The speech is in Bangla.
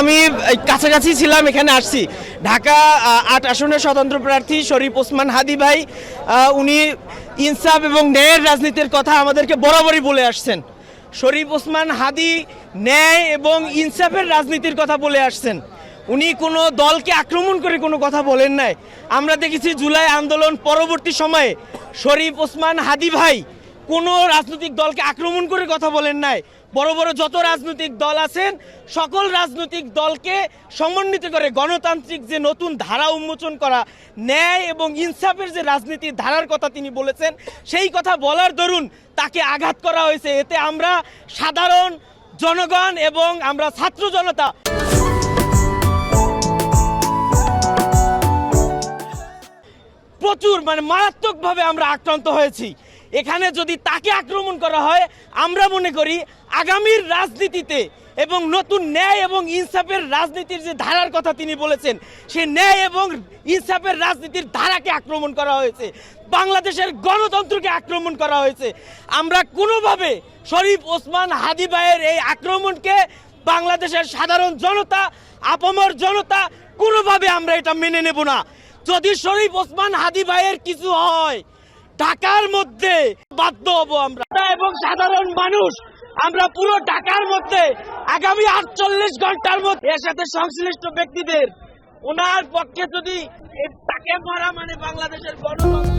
আমি কাছাকাছি ছিলাম, এখানে আসছি। ঢাকা আট আসনের স্বতন্ত্র প্রার্থী শরীফ ওসমান হাদি ভাই উনি ইনসাফ এবং ন্যায়ের রাজনীতির কথা আমাদেরকে বরাবরই বলে আসছেন। শরীফ ওসমান হাদি ন্যায় এবং ইনসাফের রাজনীতির কথা বলে আসছেন। উনি কোনো দলকে আক্রমণ করে কোনো কথা বলেন নাই। আমরা দেখেছি জুলাই আন্দোলন পরবর্তী সময়ে শরীফ ওসমান হাদি ভাই কোনো রাজনৈতিক দলকে আক্রমণ করে কথা বলেন নাই। বড় বড় যত রাজনৈতিক দল আছেন, সকল রাজনৈতিক দলকে সমন্বিত করে গণতান্ত্রিক যে নতুন ধারা উন্মোচন করা, ন্যায় এবং ইনসাফের যে রাজনীতির ধারার কথা তিনি বলেছেন, সেই কথা বলার দরুন তাকে আঘাত করা হয়েছে। এতে আমরা সাধারণ জনগণ এবং আমরা ছাত্র জনতা প্রচুর মানে মারাত্মকভাবে আমরা আক্রান্ত হয়েছি। এখানে যদি তাকে আক্রমণ করা হয়, আমরা মনে করি আগামীর রাজনীতিতে এবং নতুন ন্যায় এবং ইনসাফের রাজনীতির যে ধারার কথা তিনি বলেছেন সেই ন্যায় এবং ইনসাফের রাজনীতির ধারাকে আক্রমণ করা হয়েছে। বাংলাদেশের গণতন্ত্রকে আক্রমণ করা হয়েছে। আমরা কোনোভাবে শরীফ ওসমান হাদি ভাইয়ের এই আক্রমণকে বাংলাদেশের সাধারণ জনতা, আপামর জনতা, কোনোভাবে আমরা এটা মেনে নেব না। যদি শরীফ ওসমান হাদি ভাইয়ের কিছু হয়, ঢাকার মধ্যে বাধ্য হব আমরা। এবং সাধারণ মানুষ, আমরা পুরো ঢাকার মধ্যে আগামী আটচল্লিশ ঘণ্টার মধ্যে এর সাথে সংশ্লিষ্ট ব্যক্তিদের ওনার পক্ষে যদি তাকে মারা মানে বাংলাদেশের গণতন্ত্রকে মারা